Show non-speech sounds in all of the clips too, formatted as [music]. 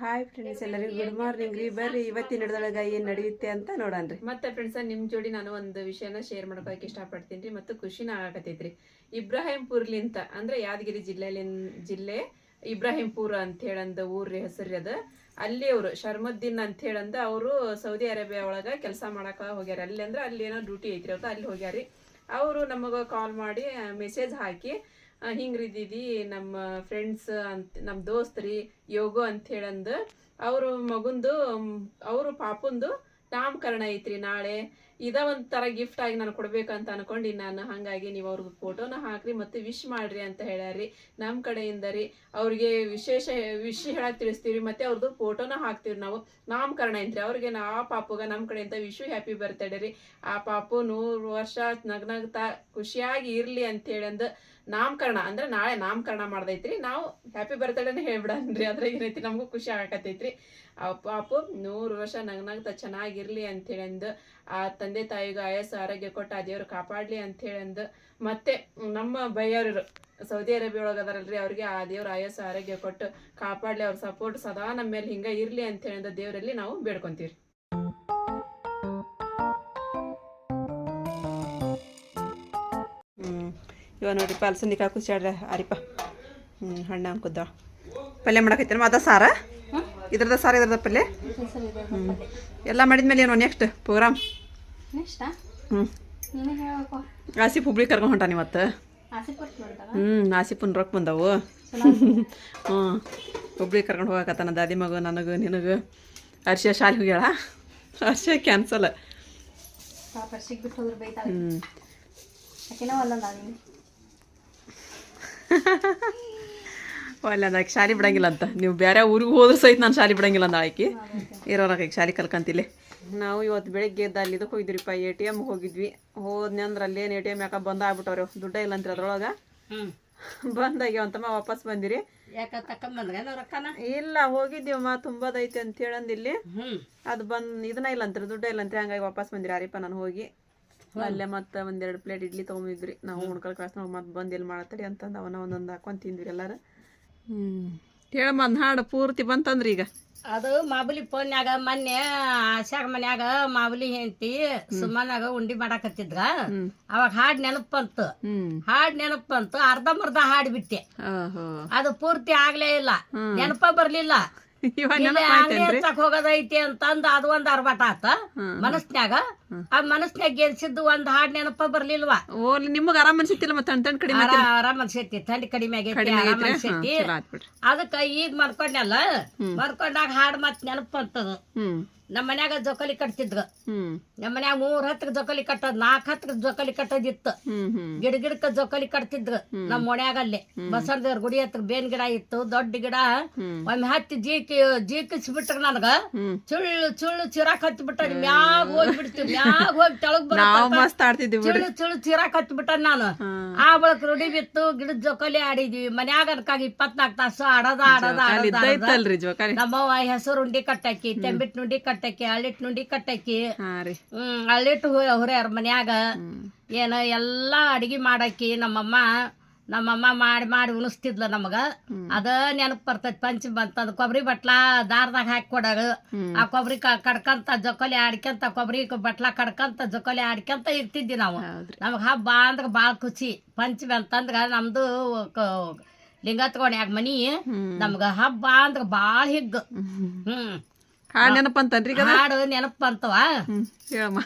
Hi friends ಎಲ್ಲರಿಗೂ good morning ರೀ, ಬರ್ರಿ, ಇವತ್ತಿನ ಹಿಡ್ದೊಳಗ ಏನ್ ನಡೆಯುತ್ತೆ ಅಂತ ನೋಡನ್ರಿ ಮತ್ತೆ ಫ್ರೆಂಡ್ಸ್ ನಿಮ್ ಜೋಡಿ ನಾನು ಒಂದು ವಿಷಯನ ಶೇರ್ ಮಾಡ್ಕೊಳಕ್ ಇಷ್ಟಪಡ್ತೀನಿ ರೀ. ಮತ್ತು ಖುಷಿನ ಆಗತೈತ್ರಿ. ಇಬ್ರಾಹಿಂಪುರ್ಲಿಂತ, ಅಂದ್ರೆ ಯಾದಗಿರಿ ಜಿಲ್ಲೆಲಿ ಜಿಲ್ಲೆ, ಇಬ್ರಾಹಿಂಪುರ್ ಅಂತ ಹೇಳಂದ ಊರ್ರಿ ಹೆಸರಿ ಅದ. ಅಲ್ಲಿ ಅವರು, ಶರ್ಮದ್ದೀನ್ ಅಂತ ಹೇಳಂದ ಅವರು ಸೌದಿ ಅರೇಬಿಯಾ ಒಳಗ ಕೆಲಸ ಮಾಡಕ ಹೋಗ್ಯಾರ. ಅಲ್ಲಿ ಅಂದ್ರೆ ಅಲ್ಲಿ ಏನೋ ಡ್ಯೂಟಿ ಐತ್ರಿ ಅವ್ರ ಅಲ್ಲಿ ಹೋಗ್ಯಾರಿ. ಅವರು ನಮಗ ಕಾಲ್ ಮಾಡಿ ಮೆಸೇಜ್ ಹಾಕಿ ಆ, ಹಿಂಗ್ರಿ ದೀದಿ ನಮ್ಮ ಫ್ರೆಂಡ್ಸ್ ಅಂತ ನಮ್ಮ ದೋಸ್ತ್ರಿ ಯೋಗೋ ಅಂತ ಹೇಳಂದು ಅವರು ಮಗುಂದು ಅವರು ಪಾಪಂದು ನಾಮಕರಣ ಐತ್ರಿ ನಾಳೆ. ಇದ ಒಂಥರ ಗಿಫ್ಟ್ ಆಗಿ ನಾನು ಕೊಡ್ಬೇಕಂತ ಅನ್ಕೊಂಡಿ ನಾನು. ಹಂಗಾಗಿ ನೀವು ಅವ್ರಿಗೆ ಫೋಟೋನ ಹಾಕ್ರಿ ಮತ್ತೆ ವಿಶ್ ಮಾಡ್ರಿ ಅಂತ ಹೇಳ್ಯಾರಿ ನಮ್ಮ ಕಡೆಯಿಂದ ರೀ ಅವ್ರಿಗೆ ವಿಶೇಷ ವಿಶ್ ಹೇಳಕ್ ತಿಳಿಸ್ತೀವಿ ಮತ್ತೆ ಅವ್ರದ್ದು ಫೋಟೋನ ಹಾಕ್ತೀವಿ ನಾವು. ನಾಮಕರಣ ಐತ್ರಿ. ಅವ್ರಿಗೆ ನಾ ಆ ಪಾಪುಗ ನಮ್ಮ ಕಡೆಯಿಂದ ವಿಶು ಹ್ಯಾಪಿ ಬರ್ತಡೇ ರೀ. ಆ ಪಾಪು ನೂರು ವರ್ಷ ನಗ್ನಗ್ತಾ ಖುಷಿಯಾಗಿ ಇರ್ಲಿ ಅಂತ ಹೇಳಂದು ನಾಮಕರಣ, ಅಂದ್ರೆ ನಾಳೆ ನಾಮಕರಣ ಮಾಡ್ದೈತ್ರಿ. ನಾವು ಹ್ಯಾಪಿ ಬರ್ತಡೇನೆ ಹೇಳ್ಬಿಡನ್ರಿ ಈ ಏನೈತಿ ನಮಗೂ ಖುಷಿ ಆಗಕತ್ತೈತ್ರಿ. ಪಾಪು ನೂರು ವರ್ಷ ನಗ್ನಗ್ತಾ ಚೆನ್ನಾಗಿರ್ಲಿ ಅಂತ ಅಂದು ಆ ತಂದೆ ತಾಯಿಗೆ ಆಯಸ್ಸು ಆರೋಗ್ಯ ಕೊಟ್ಟು ಆ ದೇವ್ರು ಕಾಪಾಡ್ಲಿ ಅಂತ ಅಂದು ಮತ್ತೆ ನಮ್ಮ ಬೈಯವರು ಸೌದಿ ಅರೇಬಿಯಾ ಒಳಗೆ ಅದಾರಲ್ರಿ ಅವ್ರಿಗೆ ಆ ದೇವ್ರ ಆಯಸ್ಸು ಆರೋಗ್ಯ ಕೊಟ್ಟು ಕಾಪಾಡ್ಲಿ, ಅವ್ರ ಸಪೋರ್ಟ್ ಸದಾ ನಮ್ಮ ಮೇಲೆ ಹಿಂಗೆ ಇರ್ಲಿ ಅಂತ ಹೇಳಂದ ದೇವರಲ್ಲಿ ನಾವು ಬೇಡ್ಕೊಂತೀವಿ ಇವ ನೋಡ್ರಿಪ್ಪ ಕುಸಿ ಕುಸಿಯಾಡ್ರ ಆರಿಪ ಹ್ಮ್ ಹಣ್ಣ ಅಂಕುದ್ದ ಪಲ್ಯ ಮಾಡಕೈತೇನ ಅದ ಸಾರ. ಇದ್ರದ ಸಾರ ಇದ್ರದ ಪಲ್ಯ. ಹ್ಞೂ ಎಲ್ಲ ಮಾಡಿದ್ಮೇಲೆ ಏನು ನೆಕ್ಸ್ಟ್ ಪ್ರೋಗ್ರಾಮ್ ಹ್ಞೂ ಆಸಿಫ್ ಹುಬ್ಳಿ ಕರ್ಕೊಂಡು ಹೊಂಟಾನ ಇವತ್ತು. ಹ್ಞೂ ಆಸಿಫನ್ ರೊಕ್ಕ ಬಂದವು. [laughs] ಹ್ಞೂ ಹುಬ್ಳಿ ಕರ್ಕೊಂಡು ಹೋಗಕತ್ತಾನ ದಾದಿ ಮಗು ನನಗೂ ನಿನಗೂ. ಅರ್ಷ ಶಾಲೆ ಹೋಗ್ಯಾಳ. ಅರ್ಷ ಕ್ಯಾನ್ಸಲ್ ಹ್ಞೂ [laughs] ಆಕಿನ ಒಲ್ಲಂದ ಶಾಲಿ ಬಿಡಂಗಿಲ್ಲ ಅಂತ. ನೀವು ಬೇರೆ ಊರಿಗೆ ಹೋದ್ರೆ ಸಹಿತ ನಾನು ಶಾಲಿ ಬಿಡಂಗಿಲ್ಲ ಅಂದ ಆಕಿ. ಇರೋರಾಗ ಈಗ ಶಾಲಿ ಕಲ್ಕಂತಿಲ್ಲ. ನಾವು ಇವತ್ತು ಬೆಳಿಗ್ಗೆ ಎದ್ದು ಅಲ್ಲಿ ಇದಕ್ಕೆ ಹೋಗಿದ್ರಿಪ್ಪ ಎ ಟಿ ಎಂ ಹೋಗಿದ್ವಿ. ಹೋದ್ನಿ ಅಂದ್ರೆ ಅಲ್ಲೇನು ಎ ಟಿ ಎಂ ಯಾಕೆ ಬಂದ ಆಗ್ಬಿಟ್ಟವ್ರು. ದುಡ್ಡ ಇಲ್ಲ ಅಂತೀರ ಅದ್ರೊಳಗೆ? ಬಂದಾಗ್ಯಾವ ಅಂತಮ್ಮ ವಾಪಸ್ ಬಂದಿರಿ. ಇಲ್ಲ ಹೋಗಿದ್ದೀವಮ್ಮ ತುಂಬದೈತಿ ಅಂತ ಹೇಳಂದಿಲ್ಲಿ ಅದು ಬಂದ್ ಇದನ್ನ ಇಲ್ಲ ಅಂತಾರೆ ದುಡ್ಡ ಇಲ್ಲ ಅಂತ ಹಂಗಾಗಿ ವಾಪಸ್ ಬಂದಿರಿ ಅರಿಪ ನಾನು ಹೋಗಿ. ಅಲ್ಲೇ ಮತ್ತೆ ಒಂದೆರಡು ಪ್ಲೇಟ್ ಇಡ್ಲಿ ತಗೊಂಡಿದ್ರಿ ನಾವು ಹುಡ್ಕಲ್ ಕಳ್ಸ ನಾವು ಮತ್ತೆ ಬಂದು ಎಲ್ಲಿ ಮಾಡತ್ತಡಿ ಅಂತಂದು ಅವನ ಒಂದೊಂದು ಹಾಕೊಂಡು ತಿಂದ್ವಿ ಎಲ್ಲಾರು. ಹ್ಮ್. ಹೇಳಮ್ಮ ಹಾಡು ಪೂರ್ತಿ ಬಂತಂದ್ರಿ ಈಗ. ಅದು ಮಾಬುಲಿ ಫೋನ್ಯಾಗ ಮೊನ್ನೆ ಆಶಾಗ ಮನ್ಯಾಗ ಮಾಬುಲಿ ಹೆಂಡತಿ ಸುಮ್ಮನಾಗ ಉಂಡಿ ಮಾಡಾಕತ್ತಿದ್ರ. ಅವಾಗ ಹಾಡ್ ನೆನಪ್ ಬಂತು ಹಾಡ್ ನೆನಪ್ ಬಂತು ಅರ್ಧ ಮರ್ಧ ಹಾಡ್ ಬಿಟ್ಟೆ ಓಹೋ. ಅದು ಪೂರ್ತಿ ಆಗ್ಲೇ ಇಲ್ಲ. ನೆನಪ ಬರ್ಲಿಲ್ಲ. ಹೋಗೋದೈತಿ ಅಂತಂದ ಅದು ಒಂದ್ ಅರ್ಬಾಟ ಆತ ಮನಸ್ನ್ಯಾಗ. ಆ ಮನಸ್ನ್ಯಾಗ ಗೆಲ್ಸಿದ್ದು ಒಂದ್ ಹಾಡ್ ನೆನಪ ಬರ್ಲಿಲ್ವಾ? ಓ ನಿಮಗೆ ಆರಾಮ್ ಅನ್ಸಿತ್ತಿಲ್ಲ ಮತ್ತೆ ತಣ್ಣ ತಣ್ಣ ಕಡಿಮೆ ಆರಾ- ಆರಾಮ್ ಅನ್ಸೈತಿ ಥಂಡಿ ಕಡಿಮೆ ಆಗೈತಿ ಆರಾಮ್ ಅನ್ಸೈತಿ. ಅದಕ್ಕ ಈಗ ಮರ್ಕೊಂಡಲ್ಲ ಮರ್ಕೊಂಡಾಗ ಹಾಡ್ ಮತ್ ನೆನಪ ಅಂತದ ನಮ್ಮ ಮನ್ಯಾಗ ಜೋಕಾಲಿ ಕಟ್ತಿದ್ವ ನಮ್ ನಮ್ಮ ಮನ್ಯಾಗ ಮೂರ್ ಹತ್ರ ಜೋಕಾಲಿ ಕಟ್ಟದ್ ನಾಲ್ಕ್ ಹತ್ರ ಜೋಕಾಲಿ ಕಟ್ಟೋದಿತ್ತು. ಹ್ಞೂ ಗಿಡ ಗಿಡಕ್ಕ ಜೋಕಾಲಿ ಕಟ್ತಿದ್ರು ನಮ್ಮ ಮನ್ಯಾಗ ಅಲ್ಲೇ ದೇವ್ರ ಗುಡಿ ಹತ್ರ ಬೇನ್ ಗಿಡ ಇತ್ತು ದೊಡ್ಡ ಗಿಡ. ಒಮ್ಮೆ ಹತ್ತಿ ಜೀಕಿ ಜೀಕಿಸ್ಬಿಟ್ರ ನನಗ. ನನ್ಗ ಚುಳ್ಳು ಚುಳ್ಳು ಚಿರಾಕ್ ಹತ್ತಿ ಬಿಟ್ಟ ಮ್ಯಾಗ ಹೋಗಿ ಬಿಡ್ತೀವಿ ಮ್ಯಾಗ ಹೋಗಿ ತೆಳಗ್ ನಾವು ಬರ ಮಸ್ತ್ ಆಡ್ತಿದ್ದೀವಿ ಬಿಡ್ರಿ ಚುಳ್ಳು ಚುಳ್ಳು ಚಿರಾಕ್ ಹತ್ತಿ ಬಿಟ್ಟ ನಾನು ಆ ಬಳಕ ರೂಢಿ ಬಿತ್ತು ಗಿಡದ ಜೋಕಾಲಿ ಆಡಿದ್ವಿ. ಮನ್ಯಾಗ ಅದಕ್ಕಾಗಿ ಇಪ್ಪತ್ನಾಲ್ಕು ತಾಸು ಆಡೋದ ಆಡೋದ ಆಡದ ನಮ್ಮವ್ವ ಹೆಸರು ಉಂಡಿ ಕಟ್ಟಾಕಿ ತೆಂಬಿಟ್ ನುಂಡಿ ಕಟ್ಟಾಕಿ ಅಳ್ಳಿಟ್ಟು ನುಂಡಿ ಕಟ್ಟಾಕಿ ಅಳ್ಳಿಟ್ಟು ರೀ. ಹ್ಮ್ ಹಳ್ಳಿಟ್ಟು ಹುರ್ಯಾರ ಮನ್ಯಾಗ ಏನ ಎಲ್ಲಾ ಅಡಿಗೆ ಮಾಡಾಕಿ ನಮ್ಮಮ್ಮ ನಮ್ಮಮ್ಮ ಮಾಡಿ ಮಾಡಿ ಉಣಿಸ್ತಿದ್ಲ ನಮಗ. ಅದ ನೆನಪು ಬರ್ತೈತಿ ಪಂಚ ಬಂತದ ಕೊಬ್ಬರಿ ಬಟ್ಲಾ ದಾರದಾಗ ಹಾಕಿ ಕೊಡೋದು ಆ ಕೊಬ್ಬರಿ ಕಡ್ಕಂತ ಜೊಕೊಲಿ ಆಡ್ಕೊಂತ ಕೊಬ್ಬರಿ ಬಟ್ಲ ಕಡ್ಕಂತ ಜೊಕೊಲಿ ಆಡ್ಕೊಂತ ಇರ್ತಿದ್ವಿ ನಾವು. ನಮಗೆ ಹಬ್ಬ ಅಂದ್ರ ಬಾಳ ಖುಷಿ. ಪಂಚಮಿ ಬಂತಂದ್ರ ನಮ್ದು ಲಿಂಗತ್ಕೊಂಡ್ಯಾಗ ಮನಿ. ನಮ್ಗ ಹಬ್ಬ ಅಂದ್ರ ಬಾಳ ಹಿಗ್ಗು. ಹ್ಮ್. ಹಾಡು ನೆನಪಂತನ್ರಿ ಹಾಡು ನೆನಪು ಬಂತವ ಹ್ಮ್ ಹೇಳಮ್ಮ.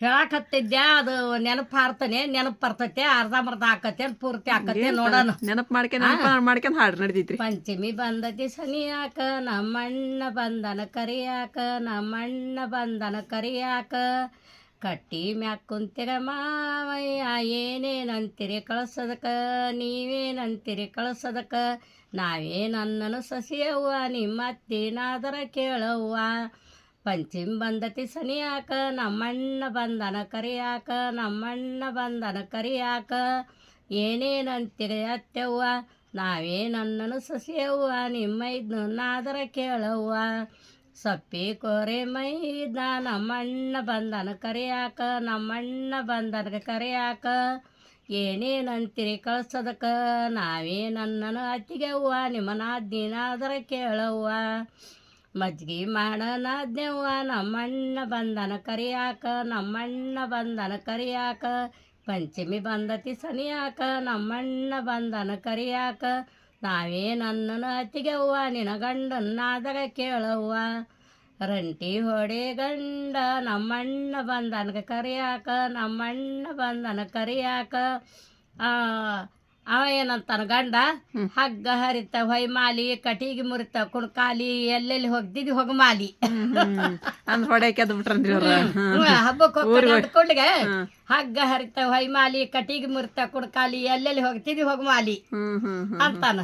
ಹೇಳಕ್ ಹತ್ತಿದ್ದೆ ಅದು ನೆನಪು ಹಾರ್ತಾನೆ ನೆನಪು ಬರ್ತೈತೆ ಅರ್ಧ ಮರ್ಧ ಹಾಕತ್ತೆ ಪೂರ್ತಿ ಹಾಕತ್ತೆ ನೋಡೋಣ. ನೆನಪು ಮಾಡ್ಕೊಂಡ್ ಮಾಡ್ಕೊಂಡ್ ಹಾಡು ನಡ್ದೈತ್ರಿ. ಪಂಚಮಿ ಬಂದತಿ ಸನಿಯಾಕ ನಮ್ಮಣ್ಣ ಬಂದನ ಕರಿಯಾಕ ನಮ್ಮಣ್ಣ ಬಂದನ ಕರಿಯಾಕ. ಕಟ್ಟಿ ಮ್ಯಾಕ್ ಕುಂತಿರ ಮಾವಯ್ಯ, ಏನೇನಂತಿರಿ ಕಳ್ಸೋದಕ್ಕ? ನೀವೇನಂತಿರಿ ನನ್ನನು ನಾವೇನನ್ನನು ಸಸಿಯವ್ವ, ನಿಮ್ಮತ್ತಿನಾದರ ಕೇಳವ್ವ? ಪಂಚಿಮ್ ಬಂದತಿ ಸನಿಯಾಕ, ನಮ್ಮಣ್ಣ ಬಂದನ ಕರಿಯಾಕ, ನಮ್ಮಣ್ಣ ಬಂದನ ಕರಿಯಾಕ? ಏನೇನಂತಿರಿ ಅತ್ತೆವ್ವ? ನಾವೇನನ್ನನು ಸಸಿಯವ್ವ ನಿಮ್ಮೈದ್ನಾದರ ಕೇಳವ್ವ? ಸಪ್ಪಿ ಕೋರೆ ಮೈದ ನಮ್ಮಣ್ಣ ಬಂದನ ಕರಿಯಾಕ ನಮ್ಮಣ್ಣ ಬಂದನ ಕರಿಯಾಕ ಏನೇನಂತಿರಿ ಕಳ್ಸದಕ ನಾವೇನನ್ನನು ಅತ್ತಿಗೆವ್ವ ನಿಮ್ಮನ ದಿನಾದ್ರ ಕೇಳವ್ವ. ಮಜ್ಗಿ ಮಾಡನಾದ್ನೆವ್ವ, ನಮ್ಮಣ್ಣ ಬಂದನ ಕರಿಯಾಕ ನಮ್ಮಣ್ಣ ಬಂದನ ಕರಿಯಾಕ ಪಂಚಮಿ ಬಂದತಿ ಸನಿಯಾಕ ನಮ್ಮಣ್ಣ ಬಂದನ ಕರಿಯಾಕ ನಾವೇ ನನ್ನನ ಅತ್ತಿಗೆವ್ವ ನಿನ ಗಂಡನ್ನಾದಾಗ ಕೇಳವ್ವ. ರಂಟಿ ಹೊಡೆ ಗಂಡ, ನಮ್ಮಣ್ಣ ಬಂದನ ಕರಿಯಾಕ, ನಮ್ಮಣ್ಣ ಬಂದನ ಕರಿಯಾಕ. ಅವ ಏನಂತಾನ ಗಂಡ? ಹಗ್ಗ ಹರಿತ ಹೊಯ್ಮಾಲಿ ಕಟಿಗೆ ಮುರಿತ ಕುಣ್ಕಾಲಿ ಎಲ್ಲೆಲ್ಲಿ ಹೋಗ್ತಿದ್ವಿ ಹೋಗ ಮಾಲಿ. ಅದ್ ಹಬ್ಬಕ್ಕೆ ಹೋಗ್ಕೊಂಡ್ಗೆ ಹಗ್ಗ ಹರಿತ ಹೊಯ್ಮಾಲಿ ಕಟಿಗೆ ಮುರಿತ ಕುಣ್ಕಾಲಿ ಎಲ್ಲೆಲ್ಲಿ ಹೋಗ್ತಿದ್ವಿ ಹೋಗ ಮಾಲಿ ಅಂತಾನ.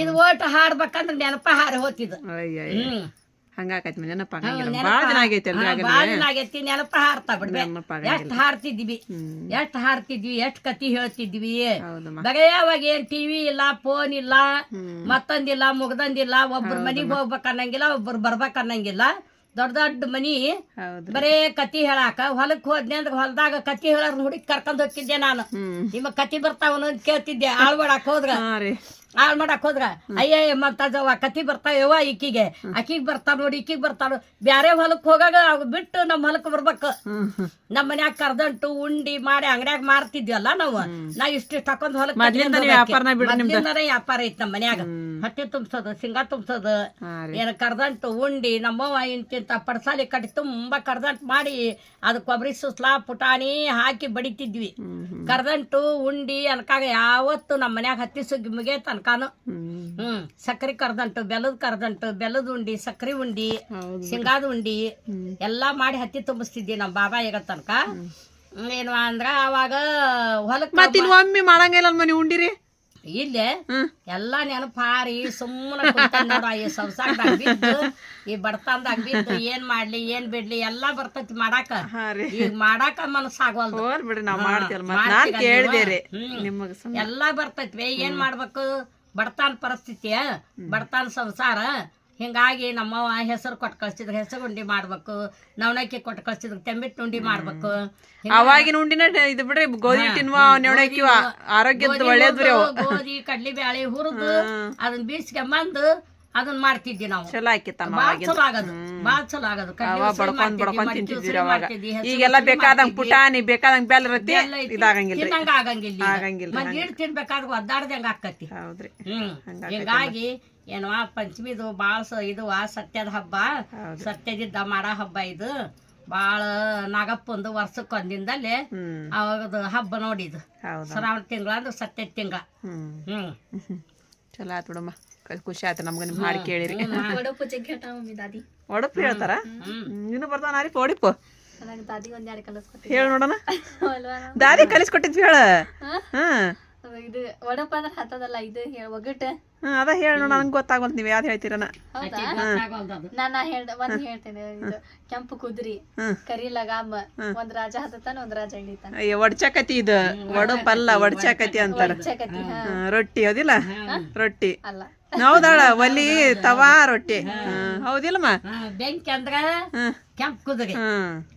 ಇದು ಓಟ್ ಹಾಡ್ಬೇಕಂದ್ರೆ ನೆನಪ ಹಾರಿ ಹೋತಿದ್. ಹ್ಮ್ ಹಂಗಾಕೈತಿ ನೆನಪ ಆಗಂಗಿಲ್ಲ. ನೆನಪ- ಭಾಳ ದಿನ ಆಗೈತಿ ಅಲ್ರಿ ನೆನಪ ಹಾರ್ತಾ ಬಿಡ್ಬೆ. ನೆನಪ ಎಷ್ಟ್ ಆಗಂಗಿಲ್ಲ. ಹ್ಮ್. ಎಷ್ಟ್ ಹಾರ್ತಿದ್ವಿ ಎಷ್ಟ್ ಕತಿ ಹೇಳ್ತಿದ್ವಿ. ಹೌದಮ್ಮ ಬಗೆಯವಾಗ ಏನ್ ಟಿವಿ ಇಲ್ಲ ಫೋನ್ ಇಲ್ಲ ಮತ್ತೊಂದಿಲ್ಲ ಮುಗ್ದಂದಿಲ್ಲ ಒಬ್ರ ಮನಿಗ್ ಹೋಗ್ಬೇಕ್ ಅನ್ನಂಗಿಲ್ಲ ಒಬ್ರು ಬರ್ಬೇಕ್ ಅನ್ನಂಗಿಲ್ಲ. ದೊಡ್ಡ ದೊಡ್ಡ ಮನಿ ಹೌದು. ಬರೇ ಕತಿ ಹೇಳಾಕ. ಹೊಲಕ್ ಹೋದ್ನೆ ಅಂದ್ರೆ ಹೊಲದಾಗ ಕತಿ ಹೇಳೋರ್ ಹುಡುಗಿ ಕರ್ಕೊಂಡ್ ಹೋಗ್ತಿದ್ದೆ ನಾನು. ಹ್ಮ್. ನಿಮ್ಮ ಕತಿ ಬರ್ತಾವನು ಅಂತ ಕೇಳ್ತಿದ್ದೆ ಆಳ್ ಮಾಡಕ್ ಹೋದ್ರ. ಹಾ ರೀ. ಆಳ್ ಮಾಡಕ್ ಹೋದ್ರ ಅಯ್ಯ ಮತ್ತವ ಕತಿ ಬರ್ತಾವ ಈಕಿಗೆ. ಆಕಿಗ್ ಬರ್ತಾವ ನೋಡಿ ಈಕಿಗ್ ಬರ್ತಾವ ಬ್ಯಾರೆ ಹೊಲಕ್ ಹೋಗಾಗ ಅವ್ ಬಿಟ್ಟು ನಮ್ ಹೊಲಕ್ ಬರ್ಬೇಕು. ನಮ್ಮ ಮನ್ಯಾಗ ಕರ್ದಂಟು ಉಂಡಿ ಮಾಡಿ ಅಂಗಡ್ಯಾಗ ಮಾರ್ತಿದ್ವಲ್ಲ ನಾವು. ನಾ ಇಷ್ಟಿಷ್ಟ ಹಾಕೊಂಡ್ ಹೊಲಕ್. ವ್ಯಾಪಾರ ಐತ್ ನಮ್ಮ ಮನ್ಯಾಗ. ಹತ್ತಿ ತುಂಬಸೋದು ಶೇಂಗಾ ತುಂಬಸೋದು. ಏನ್ ಕರ್ದಂಟು ಉಂಡಿ ನಮ್ಮವ್ವ ಇಂತಿಂತ ಪಡ್ಸಾಲಿ ಕಟ್ಟಿ ತುಂಬಾ ಕರ್ದಂಟ್ ಮಾಡಿ ಅದು ಕೊಬ್ಬರಿ ಸುಸ್ಲಾ ಪುಟಾಣಿ ಹಾಕಿ ಬಡಿತಿದ್ವಿ. ಕರ್ದಂಟು ಉಂಡಿ ಅನ್ಕಾಗ ಯಾವತ್ತು ನಮ್ಮ ಮನ್ಯಾಗ ಹತ್ತಿ ಸುಗ್ಗಿ ಮುಗಿಯ ತನಕಾನು ಹ್ಮ್. ಸಕ್ಕರೆ ಸಕ್ರಿ ಕರ್ದಂಟು ಬೆಲ್ಲದ ಕರ್ದಂಟು ಬೆಲ್ಲದ ಉಂಡಿ ಸಕ್ಕರೆ ಉಂಡಿ ಶೇಂಗಾದ ಉಂಡಿ ಎಲ್ಲಾ ಮಾಡಿ ಹತ್ತಿ ತುಂಬಿಸ್ತಿದ್ವಿ ನಮ್ಮ ಬಾಬಾ ಈಗ ತನಕ. ಏನು ಅಂದ್ರ ಅವಾಗ ಹೊಲಕ್ ಮತ್ ಇಲ್ಲಿ ಒಮ್ಮೆ ಮಾಡಂಗಿಲ್ಲ ಮನಿ ಉಂಡಿರಿ? ಇಲ್ಲೇ ಎಲ್ಲಾ ನೆನಪಾರಿ ಸುಮ್ಮನೆ ನೋಡು ಈ ಸಂಸಾರದಾಗ ಬಿದ್ದು ಈ ಬಡತನದಾಗ ಬಿದ್ದು ಏನ್ ಮಾಡ್ಲಿ ಏನ್ ಬಿಡ್ಲಿ ಎಲ್ಲಾ ಬರ್ತೈತಿ ಮಾಡಾಕ. ಈಗ ಮಾಡಾಕ ಮನಸ್ಸಾಗವಲ್ದು ಎಲ್ಲಾ ಬರ್ತೈತಿ ಏನ್ ಮಾಡ್ಬೇಕು? ಬಡತನ ಪರಿಸ್ಥಿತಿಯ ಬಡತನ ಸಂಸಾರ ಹಿಂಗಾಗಿ ನಮ್ಮವ್ವ ಹೆಸರು ಕೊಟ್ಟು ಕಳ್ಸಿದ್ರು ಹೆಸರು ಉಂಡಿ ಮಾಡ್ಬೇಕು ನವಣಕ್ಕಿ ಕೊಟ್ಟು ಕಳ್ಸಿದ್ರು ತೆಂಬಿಟ್ಟು ಉಂಡಿ ಮಾಡ್ಬೇಕು. ಅವಾಗಿನ ಉಂಡಿನ ಇದು ಬಿಡ್ರಿ ಗೋಧಿ ತಿನ್ನುವ ನೆವಣಕ್ಕಿವ ಆರೋಗ್ಯದ ಅವು. ಗೋಧಿ ಕಡ್ಲಿ ಬ್ಯಾಳಿ ಹುರಿದು ಅದನ್ನ ಬೀಸ್ಕೊಂಬಂದು ಅದನ್ನ ಮಾಡ್ತಿದ್ವಿ ನಾವು. ಚಲೋ ಆಕಿತ್ತಮ್ಮ ಬಾಳ ಚಲೋ ಆಗದು. ಬಾಳ ಚಲೋ ಆಗದು. ಕಡ್ಲಿ ಅವ ಉಸ್ಲಿ ಬಡ್ಕೊಂಡ್ ಮಾಡ್ತಿದ್ವಿ, ಬಡ್ಕೊಂಡ್ ಮಡ್ಕಿ ತಿಂತಿದ್ವಿ ಉಸ್ಲಿ ಅವಾಗ. ಮಾಡ್ತಿದ್ವಿ, ಹೆಸ್ರು ಈಗೆಲ್ಲ ಉಸ್ಲಿ ಬೇಕಾದಂಗ್ ಮಾಡ್ತಿದ್ವಿ. ಪುಟಾಣಿ ಬೇಕಾದಂಗ್ ಬೆಲ್ಲ ಇರತ್ತೆ ಬೆಲ್ಲ ಐತಿ, ಇದಾಗಂಗಿಲ್ರಿ. ತಿನ್ನಂಗ ಆಗಂಗಿಲ್ಲ ಈಗ. ತಿನ್ಬೇಕಾದ್ರು ಈಡ್ ತಿನ್ಬೇಕಾದ್ರೆ ಒದ್ದಾಡ್ದಂಗ ಆಕತಿ ಹೌದ್ರಿ. ಹ್ಮ್. ಹಿಂಗಾಗಿ ಏನವಾ ಪಂಚಮಿದು ಬಾಳ ಸ ಇದು ಆ ಸತ್ಯದ ಹಬ್ಬ. ಹೌದು. ಸತ್ಯದಿದ್ದ ಮಾಡೋ ಹಬ್ಬ ಇದು. ಬಾಳ ನಾಗಪ್ಪಂದು ವರ್ಷಕ್ಕೊಂದಿಂದಲೇ ಹ್ಮ್. ಅವಾಗದು ಹಬ್ಬ ನೋಡಿದು ಹೌದ ಶ್ರಾವಣ ತಿಂಗಳ ಅಂದ್ರೆ ಸತ್ಯದ ತಿಂಗಳ. ಹ್ಮ್. ಹ್ಮ್. [laughs] ಚಲೋ ಆತ್ ಬಿಡಮ್ಮ. ಖುಷಿ ಆಯ್ತು ನಮ್ಗ ನಿಮ್ ಹಾಡು ಕೇಳಿರಿ. ಒಡಪು ಜಗ್ಗಿ ಹಠ ಮಮ್ಮಿ ದಾದಿ. ಒಡಪ್ ಹೇಳ್ತಾರ? ನೀನು ಬರ್ತಾನ ರೀ ಒಡಿಪ್ ದಾದಿ ಒಂದ್ ಎರಡು ಕಲಿಸ್ಕೊಟ್ಟಿದ್ದೆ [laughs] ಹೇಳ ನೋಡೋಣ. ದಾದಿ ದಾರಿ ಕಲಿಸ್ಕೊಟ್ಟಿದ್ವಿ ಹೇಳ. ಇದು ಒಡಪ ಅಂದ್ರೆ ಹತ್ತದಲ್ಲ ಇದು ಹೇಳ ಹ್ಮ್ ಅದ ಹೇಳ ನೋಡ ನಂಗೆ ಗೊತ್ತಾಗಲ್ ನೀವ್ ಯಾವ್ದು ಹೇಳ್ತೀರನ. ನಾನು ಹೇಳ್ದ ಒಂದ್ ಹೇಳ್ತೇನೆ ಇದು. ಕೆಂಪು ಕುದುರಿ ಕರಿ ಲಗಾಮ ಒಂದ್ ರಾಜ ಹತ್ತತಾನ ಒಂದ್ ರಾಜ ಇಳಿತಾನ ಅಯ್ಯ ಒಡ್ಚಾಕತಿ ಇದು. ಒಡಪಲ್ಲ ಒಡ್ಚಕತಿ ಅಂತಾರ. ರೊಟ್ಟಿ ಹೌದಿಲ್ಲ? ರೊಟ್ಟಿ. ಅಲ್ಲ. ಹೌದಾಳ ಒಲಿ ತವಾ ರೊಟ್ಟಿ. ಹೌದಿಲ್ಲಮ್ಮ? ಬೆಂಕಿ ಅಂದ್ರ ಕೆಂಪ್ ಕುದುರೆ.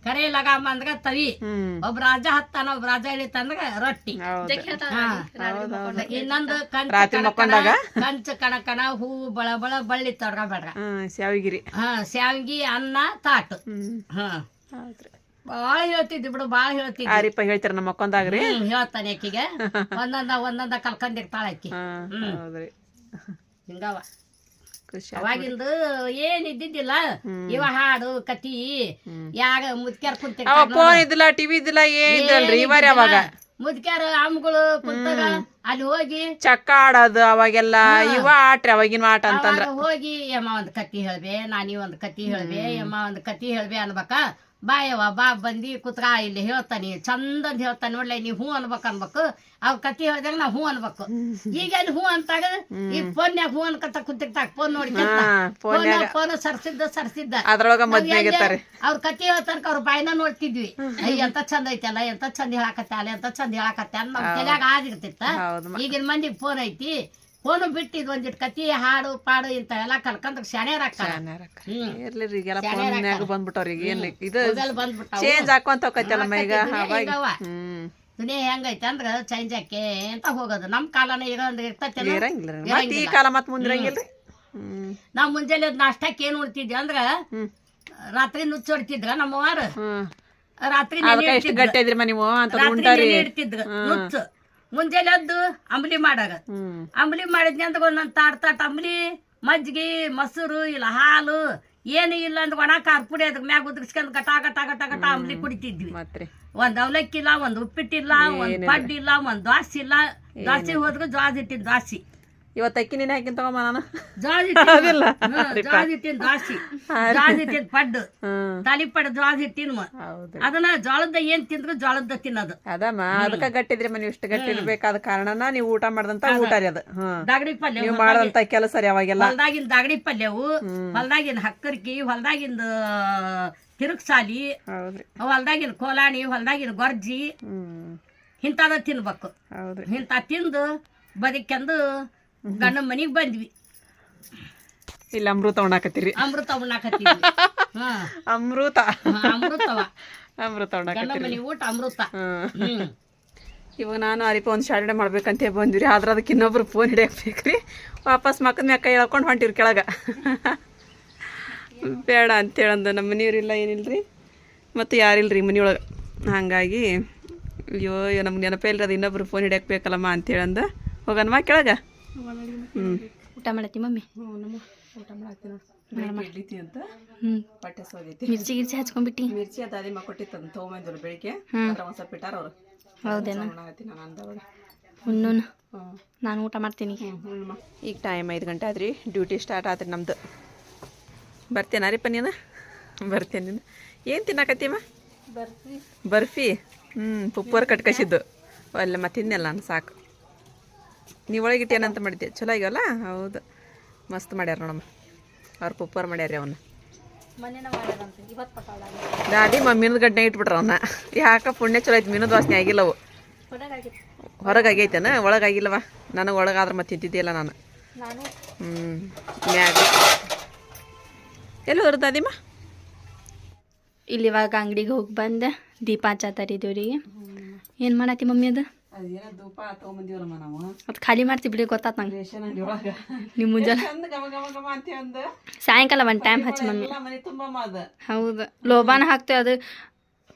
ಕರೆ ಲಗಾಮ ಅಂದ್ರ ತವಿ. ಒಬ್ ಒಬ್ಬ ರಾಜ ಹತ್ತಾನ ಒಬ್ ರಾಜ ಇಳಿತಂದ್ರ ರೊಟ್ಟಿ. ಇನ್ನೊಂದು ಕಂಚ ರಾತ್ರಿ ಕಣ ಮಕ್ಕೊಂಡಾಗ? ಕಣ, ಕಂಚ ಕಣ ಕಣ ಹೂ ಬಳ ಬಳ ಬಳ್ಳಿ ತೊಡ್ಗ ಬೇಡ್ರ ಹ್ಮ್ ಸ್ಯಾವಿಗಿರಿ ಹಾ ಸ್ಯಾವಿಗಿ ಅನ್ನ ತಾಟು. ಹ್ಮ್. ಬಾಳ ಹೇಳ್ತಿದ್ವಿ ಬಿಡು ಬಾಳ ಹೇಳ್ತಿದ್ವಿ ಆರಿಪ್ಪ ಹೇಳ್ತಾರ ನಮ್ಮ ಮಕ್ಕೊಂದಾಗ್ರಿ. ಹೇಳ್ತಾನೆ ಆಕಿಗೆ. [laughs] ಒಂದೊಂದ ಒಂದೊಂದ ಕಲ್ಕೊಂಡಿರ್ತಾಳ ಆಕಿ. ಹ್ಮ್. ಹೌದ್ರಿ. ಹಿಂಗವ. ಖುಷಿ ಅವಾಗಿಂದು ಏನ್ ಇದ್ದಿದ್ದಿಲ್ಲ? ಇವ ಹಾಡು ಕತಿ ಯಾಗ ಮುದ್ಕ್ಯಾರ ಅವ ಕುಂತಿರ್ತಾರ ಫೋನ್ ಇದ್ದಿಲ್ಲ ಟಿವಿ ಇದ್ದಿಲ್ಲ ಏನ್ ಇದ್ದಿಲ್ರಿ ಇವಾರಿ ಅವಾಗ ಮುದ್ಕ್ಯಾರ ಆಮ್ಗಳು ಕುಂತಾಗ ಅಲ್ಲಿ ಹೋಗಿ ಚಕ್ಕ ಆಡೋದು ಅವಾಗೆಲ್ಲ ಇವ ಆಟ್ರಿ ಅವಾಗಿನ ಆಟ ಅಂತಂದ್ರ. ಹೋಗಿ ಯಮ್ಮ ಒಂದ್ ಕತಿ ಹೇಳ್ಬೆ ನಾನೀ ಒಂದ್ ಕತಿ ಹೇಳ್ಬೆ ಯಮ್ಮ ಒಂದ್ ಕತಿ ಹೇಳ್ಬೆ ಅನ್ಬೇಕ? ಬಾಯವ್ವ ಬಾ ಬಂದು ಕುತ್ಕ ಇಲ್ಲಿ ಹೇಳ್ತಾನೆ. ಚಂದಂದು ಹೇಳ್ತಾನೆ. ನೋಡ್ಲೆ ನೀ ಹೂ ಅನ್ಬೇಕು ಅನ್ಬೇಕು. ಅವ್ ಕತಿ ಹೇಳಿದಾಗ ನಾ ಹೂ ಅನ್ಬೇಕು. ಈಗ ಅಲ್ಲಿ ಹೂ ಅಂತಾಗ ಈ ಫೋನ್ಯಾಗ ಹೂ ಅನ್ಕಂತ ಕುಂತಿರ್ತಾಗ ಫೋನ್ ನೋಡಿ ಫೋನ್ ಸರ್ಸಿದ್ದ ಸರ್ಸಿದ್ದ. ಅವ್ರ ಕತಿ ಹೇಳ್ತಾನಕ ಅವ್ರ ಬಾಯಿನ ನೋಡ್ತಿದ್ವಿ. ಅಯ್ಯ ಎಂತ ಚಂದ ಐತಲ್ಲ ಎಂತ ಚಂದ ಹೇಳಾಕತ್ತಾಲ ಎಂತ ಚಂದ ಹೇಳಾಕತ್ತ ನಮ್ ತಲೆಯಾಗ ಆಗಿರ್ತಿತ್ತ ಈಗಿನ ಮಂದಿಗೆ ಫೋನ್ ಐತಿ. ಫೋನು ಬಿಟ್ಟಿದ್ ಒಂದಿಟ್ ಕತಿ ಹಾಡು ಪಾಡು ಇಂತ ಎಲ್ಲ ಶಾಣ್ಯರಾಕ್ಕಾರ ಹ್ಮ್. ಇರ್ಲಿ ಈಗೆಲ್ಲ ಫೋನ್ಯಾಗ ಬಂದ್ಬಿಟ್ಟವ್ರಿ ಈಗ ಏನ್ ಇದು ಚೇಂಜ್ ಹಾಕೊಂತ ಹೋಗತ್ತಲ್ಲಮ್ಮ ಈಗ ದುನಿಯಾ ಹೆಂಗೈತೆ ಅಂದ್ರ ಚೇಂಜ್ ಆಕೆ ಅಂತ ಹೋಗೋದು. ನಮ್ ಕಾಲನ ಈಗ ಒಂದ್ ಇರ್ತೈತೆ ಇರಂಗಿಲ್ಲ ರೀ. ಈ ಕಾಲ ಮತ್ತೆ ಮುಂದಿರಂಗಿಲ್ರಿ ಹ್ಮ್. ನಾವ್ ಮುಂಜಾನೆ ಅದ್ ನಾಷ್ಟಕ್ಕೆ ಏನ್ ಉಣ್ತಿದ್ವಿ ಅಂದ್ರ ರಾತ್ರಿ ನುಚ್ಚೊಡ್ತಿದ್ರ ನಮ್ಮವಾರ ರಾತ್ರಿ ಗಟ್ಟಿ ಇದ್ರಿ ನೀವು ಅಂತ ನುಚ್ಚು. ಮುಂಜಾನೆ ಎದ್ದು ಅಂಬ್ಲಿ ಮಾಡಾಗ. ಅಂಬ್ಲಿ ಮಾಡಿದ್ನಿ ಅಂತ ಒಂದೊಂದು ತಾಟ್ ತಾಟ್ ಅಂಬ್ಲಿ ಮಜ್ಜಿಗೆ ಮೊಸರು ಇಲ್ಲ ಹಾಲು ಏನು ಇಲ್ಲ ಅಂದ್ರೆ ಒಣ ಖಾರ ಪುಡಿ ಅದ್ರ ಮ್ಯಾಗ ಉದ್ರಿಸ್ಕೊಂಡು ಗಟ ಗಟ ಗಟ ಗಟ ಅಂಬ್ಲಿ ಕುಡಿತಿದ್ವಿ. ಒಂದ್ ಅವಲಕ್ಕಿ ಇಲ್ಲ ಒಂದ್ ಉಪ್ಪಿಟ್ಟಿಲ್ಲ ಒಂದ್ ಬಡ್ಡಿ ಇಲ್ಲ ಒಂದ್ ದ್ವಾಸಿ ಇಲ್ಲ. ದ್ವಾಸಿ ಹೋದ್ರು ಜ್ವಾಸಿ ಇಟ್ಟಿದ್ ದ್ವಾಸಿ. ಇವತ್ತು ಅಕ್ಕಿ ನೀನು ಹಾಕಿನ ತಗೊಂಬ ನಾನು. ಜಾಜಿ ಅದಿಲ್ಲ. ಹಿಟ್ಟಿನ ತಿನ್ ದಾಸಿ ದ್ವಾಸಿ ತಿನ್ ಪಡ್ಡು. ಹ್ಮ್ ತಾಲಿಪಡ ಜ್ವಾದ ಹಿಟ್ಟಿನ ಹೌದು. ಅದನ್ನ ಜೋಳದ ಏನ್ ತಿಂದ್ರು ಜೋಳದ ತಿನ್ನೋದು. ಅದಮ್ಮ ಅದಕ್ಕ ಗಟ್ಟಿದ್ರಿ ಮನೆ ಇಷ್ಟು ಗಟ್ಟಿ ಇರ್ಬೇಕಾದ ಕಾರಣನ ನೀವು ಊಟ ಮಾಡ್ದಂತ ಊಟ ರೀ ಅದು. ಹ್ಮ್ ದಾಗಡಿ ಪಲ್ಯ ನೀವು ಮಾಡದಂತ ಕೆಲಸ ರೀ ಅವಾಗೆಲ್ಲ. ಹೊಲ್ದಾಗಿನ ದಾಗಡಿ ಪಲ್ಯವು ಹೊಲ್ದಾಗಿನ ಹಕ್ಕರ್ಕಿ ಹೊಲ್ದಾಗಿಂದ ತಿರುಗ್ಸಾಲಿ ಹೌದ್ರಿ. ಹೊಲ್ದಾಗಿನ ಕೋಲಾಣಿ ಹೊಲ್ದಾಗಿನ ಗೊರ್ಜಿ ಹ್ಮ್. ಇಂಥದ ತಿನ್ಬೇಕು. ಹೌದ್ರಿ. ಇಂಥ ತಿಂದು ಬದುಕೆಂದು ಗಂಡ ಮನಿಗ್ ಬಂದ್ವಿ. ಇಲ್ಲ ಅಮೃತ ಉಣ್ಣಾಕತ್ತೀರಿ ಅಮೃತ ಉಣ್ಣಾಕತ್ತೀವಿ ಹಾ. ಅಮೃತ. ಅಮೃತವ. ಅಮೃತ ಗಂಡ ಉಣ್ಣಾಕತ್ತೀರಿ ಮನಿ ಊಟ ಅಮೃತ. ಹ್ಮ್. ಇವಾಗ ನಾನು ಅರಿಪ ಒಂದು ಶಾಲೆ ಮಾಡ್ಬೇಕಂತ ಬಂದಿರಿ ಆದ್ರೆ ಅದಕ್ಕೆ ಇನ್ನೊಬ್ರು ಫೋನ್ ಹಿಡಿಯಕ್ ಬೇಕ್ರಿ ವಾಪಸ್ ಮಕ್ಕದ ಮ್ಯಾಕ ಕೈ ಹೊಂಟಿರಿ ಕೆಳಗ. ಬೇಡ ಅಂತೇಳಂದು ನಮ್ಮ ಮನೆಯವ್ರಿಲ್ಲ ಏನಿಲ್ರಿ? ಮತ್ತು ಯಾರಿಲ್ರಿ ಮನೆಯೊಳಗೆ? ಹಾಗಾಗಿ ಅಯ್ಯೋ ನಮ್ಗೆ ನೆನಪೇ ಇಲ್ರಿ ಅದು ಇನ್ನೊಬ್ರು ಫೋನ್ ಹಿಡಿಯಕ್ಕೆ ಬೇಕಲ್ಲಮ್ಮ ಅಂತೇಳಂದ. ಹೋಗನ್ಮ ಕೆಳಗೆ? ಹ್ಞೂ ಊಟ ಮಾಡತ್ತಿ ಮಮ್ಮಿ? ಊಟ ಮಾಡ್ತೀನಿ ಅಂತ? ಹ್ಮ್. ಹೊಟ್ಟೆ ಸೋದೈತಿ. ಮಿರ್ಚಿ ಗಿರ್ಚಿ ಹಚ್ಕೊಂಡ್ಬಿಟ್ಟಿ? ಮಿರ್ಚಿ ಅದು ಅದೇ ಕೊಟ್ಟಿತ್ತು ತೊಗೊಂಬಂದ್ರು ಬೆಳಿಗ್ಗೆ. ಅದ್ರ ಒಂದು ಸ್ವಲ್ಪ ಇಟ್ಟಾರ ಅವ್ರು. ಹೌದೇನ? ನಾನು ಅಂದವಳು ಹ್ಞೂ. ನಾನು ಊಟ ಮಾಡ್ತೀನಿ. ಈಗ ಟೈಮ್ ಐದು ಗಂಟೆ ಆದ್ರಿ ಡ್ಯೂಟಿ ಸ್ಟಾರ್ಟ್ ಆದ್ರಿ ನಮ್ದು. ಬರ್ತೇನ ರೀ ನೀನು ಬರ್ತೇನೆ ನೀನು. ಏನು ತಿನ್ನಕತ್ತೀಮ್ಮ ಬರ್ಫಿ. ಹ್ಞೂ ಪುಪ್ಪರ್ ಕಟ್ಕಸಿದ್ದು. ಅಲ್ಲ ಮತ್ತಿನ್ನೆಲ್ಲ ತಿನ್ನಲ್ಲ ನಾನು ಸಾಕು. ನೀವು ಒಳಗಿಟ್ಟು ಏನಂತ ಮಾಡಿದ್ದೆ ಚಲೋ ಆಗ್ಯಾವಲ್ಲ? ಹೌದು. ಮಸ್ತ್ ಮಾಡ್ಯಾರ ನೋಡಮ್ಮ. ಅವ್ರು ಪುಪ್ಪರ್ ಮಾಡ್ಯಾರ ಅವನ್ನ ದಾದಿ ಮಮ್ಮಿನದ ಗಡ್ಡೆ ಇಟ್ಬಿಟ್ರ ಅವನ್ನ ಯಾಕ ಪುಣ್ಯ ಚಲೋ ಐತಿ ಮೀನದ ವಾಸನೆ ಆಗಿಲ್ಲವು ಹೊರಗಾಗೈತೇನ ಹೊರಗೆ ಆಗೈತೇನ? ಒಳಗಾಗಿಲ್ಲವ ನನಗೆ ಒಳಗಾದ್ರೆ ಮತ್ತೆ ತಿಂತಿದ್ದಿಲ್ಲ ನಾನು. ನಾನು. ಹ್ಞೂ ಮ್ಯಾಗ. ಎಲ್ಲಿ ಹೋದ್ರ ದಾದಿಮ್ಮ? ಇಲ್ಲಿ ಇವಾಗ ಅಂಗಡಿಗೆ ಹೋಗಿ ಬಂದೆ. ದೀಪ ಹಚ್ಚತಾರಿ ದೇವ್ರಿಗೆ ಏನು ಮಾಡತ್ತಿ ಮಮ್ಮಿ ಅದು? ಅದೇನೋ ಧೂಪ ತೊಗೊಂಬಂದಿವಲ್ಲಮ್ಮ ನಾವು. ಅದು ಖಾಲಿ ಮಾಡ್ತಿ ಬಿಡಿ ಗೊತ್ತಾತ್ ನಂಗೆ. ರೇಷನ್ ಅಂಗಡಿ ಒಳಗೆ. ನಿಮ್ಮ ಮುಂಜಾನೆ ಚಂದ ಗಮ ಗಮ ಗಮ ಅಂತ ಅಂದ ಸಾಯಂಕಾಲ ಒಂದು ಟೈಮ್ ಹಚ್ಚಿ ಮಮ್ಮಿ. ಎಲ್ಲ ಮನೆ ತುಂಬಮ್ಮ ಅದ. ಹೌದು. ಲೋಬಾನ ಹಾಕ್ತೇವೆ ಅದು.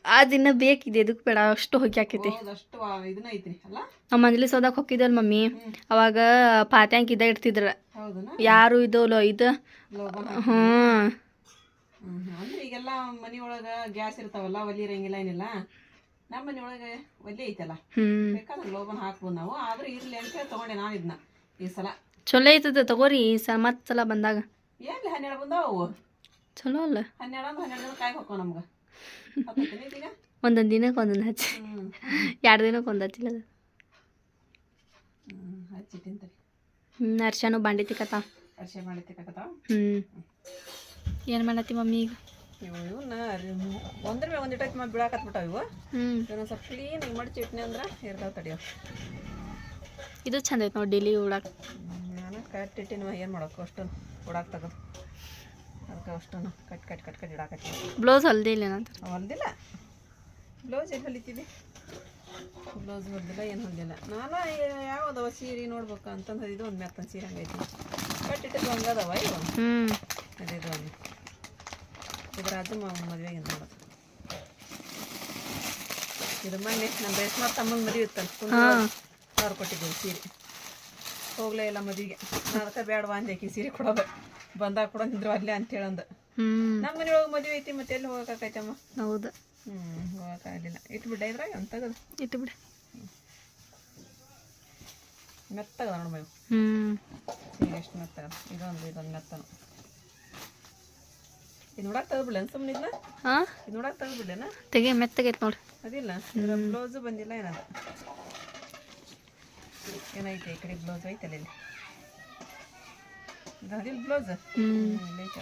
ಆ ದಿನ ಬೇಕಿದೆ. ಎದಕ್ಕೆ ಬೇಡ. ಅಷ್ಟು ಹೋಗಿ ಹಾಕೈತಿ ಅಷ್ಟು ಆ ಇದನ್ನ ಐತ್ರಿ ಅಲ್ಲ? ನಮ್ಮ ಮಂಜಲಿ ಸೋದಕ್ಕೆ ಹೋಗಿದ್ದಲ್ ಮಮ್ಮಿ. ಅವಾಗ ಪಾತ್ಯಾಂಕ್ ಇದ ಇಡ್ತಿದ್ರ. ಯಾರು ಇದು ಲೋ ಹ್ಞೂ ಹ್ಮ್. ಅಂದ್ರೆ ಈಗೆಲ್ಲ ಮನಿಯೊಳಗ ಗ್ಯಾಸ್ ಇರ್ತಾವಲ್ಲ ಒಲಿ ಇರಂಗಿಲ್ಲ ಏನಿಲ್ಲ? ನಮ್ಮ ಮನೆ ಒಳಗೆ ಐತಲ್ಲ ಬೇಕಾದ್ರೆ ಲೋಬನ್ ಹಾಕ್ಬೋದು ನಾವು ಆದ್ರೆ ಇರ್ಲಿ ಅಂತ ತಗೊಂಡೆ ನಾನು ಇದನ್ನ ಈ ಸಲ. ಚಲೋ ಐತದ ತಗೋರಿ ಈ ಸಲ ಮತ್ ಸಲ ಬಂದಾಗ. ಏನ್ಲಿ ಹನ್ನೆರಡು ಬಂದಾವ ಅವು? ಚಲೋ ಅಲ್ಲ. ಹನ್ನೆರಡು ಅಂದ್ರೆ ಹನ್ನೆರಡು ದಿನ ಕಾಯಿ ಹೋಕ್ಕವ ನಮ್ಗೆ. ಒಂದೊಂದು ದಿನಕ್ಕೆ ಒಂದೊಂದು ಹಚ್ಚಿ. ಎರಡು ದಿನಕ್ಕೆ ಒಂದು ಹಚ್ಚಿಲ್ಲ ಅದು. ಹಚ್ಚಿ ತಿಂತಾರೆ ಹ್ಞೂ ಅರ್ಶನು ಬಾಂಡಿ ತಿಕ್ಕತ್ತ? ಅರ್ಶೆ ಮಾಡಿ ತಿಕ್ಕಕತ್ತಾವ ಹ್ಞೂ ಏನು ಮಾಡತ್ತಿ ಮಮ್ಮಿ ಈಗ? ಇವು ಇವನ್ನ ಒಂದ್ರ ಮೇಲೆ ಬಿಡಾಕತ್ಬಿಟ್ಟಾವ ಇವು. ಸ್ವಲ್ಪ ಮಾಡಿ ಚಟ್ನಿ ಅಂದ್ರೆ ಇರ್ತಾವ ತಡಿಯೋ ಇದು ಚಂದ ಐತೆ ನೋಡಿ ಡೈಲಿ ಉಡಾಕ ನಾನು ಕಟ್ಟಿಟ್ಟಿನ ಏನು ಮಾಡೋಕೆ ಅಷ್ಟು ಉಡಾಕ್ ತೆಗೆದು. ಅದಕ್ಕೆ ಅಷ್ಟು ಕಟ್ ಕಟ್ ಕಟ್ ಕಟ್ ಇಡಾಕ ಬ್ಲೌಸ್ ಹೊಲ್ದಿಲ್ಲ ಏನಂತ? ಹೊಲ್ದಿಲ್ಲ? ಬ್ಲೌಸ್ ಏನು ಹೊಲಿತಿದ್ದಿ ಬ್ಲೌಸ್ ಹೊಲ್ದಿಲ್ಲ ಏನು ಹೊಲ್ದಿಲ್ಲ. ನಾನು ಯಾವ್ದವ ಸೀರೆ ನೋಡ್ಬೇಕು ಅಂತಂದು ಇದು ಒಂದು ಮೆತ್ತನ ಸೀರೆ ಹಂಗೈತಿ ಕಟ್ಟಿಟ್ಟಿದ್ದು ಹಂಗದವ ಇವು? ಹ್ಞೂ ಅದಿದು ಒಂದು ಇದು ರಾಜು ಮಾವ ಮದುವೆಗೆ ನೋಡೋದು ಇದು ಮೊನ್ನೆ ನಮ್ಮ ರೇಷ್ಮಾ ತಮ್ಮನ ಮದುವೆ ಇತ್ತಲ್ಲ ಅವ್ರು ಕೊಟ್ಟಿದ್ದೀವಿ ಸೀರೆ ಹೋಗ್ಲೇ ಇಲ್ಲ ಮದುವೆಗೆ ನಾನು ಅದಕ್ಕೆ ಬೇಡವಾ ಅಂದೇಕಿ ಸೀರೆ ಕೊಡೋದು ಬಂದಾಗ ಕೊಡೋ ನಿಂದ್ರು ಅಲ್ಲೇ ಅಂತೇಳಂದು ಹ್ಞೂ ನಮ್ಮ ಮನೆಯೊಳಗೆ ಮದುವೆ ಐತಿ ಮತ್ತೆ ಎಲ್ಲಿ ಹೋಗೋಕ್ಕಾಕೈತಮ್ಮ ಹೌದು ಹ್ಞೂ ಹೋಗೋಕ್ಕಾಗಲಿಲ್ಲ ಇಟ್ಬಿಟ್ಟ ಇದ್ರಾಗ ಅಂತ ತೆಗದು ಇಟ್ಟು ಬಿಡು ಮೆತ್ತಗದ ನೋಡು ಮೇವು ಹ್ಞೂ ಈಗ ಎಷ್ಟು ಮೆತ್ತಗ ಇದೊಂದು ಇದೊಂದು ಮೆತ್ತನು ಇದು ನೋಡಕ್ಕೆ ತೆಗೆದ್ಬಿಡ್ಲೇನು ಸುಮ್ಮನೆ ಇದನ್ನ ಹಾಂ? ಇದು ನೋಡಕ್ಕೆ ತೆಗೆದ್ಬಿಡ್ಲೇನ ತೆಗೆ ಮೆತ್ತಗೈತೆ ನೋಡಿ. ಅದಿಲ್ಲ ಇದರ ಬ್ಲೌಸು ಬಂದಿಲ್ಲ ಏನದ? ಏನೈತೆ ಈ ಕಡೆ ಬ್ಲೌಸ್ ಐತಲ್ಲ ಇಲ್ಲಿ? ಇದು ಅದಿಲ್ಲ ಬ್ಲೌಸ್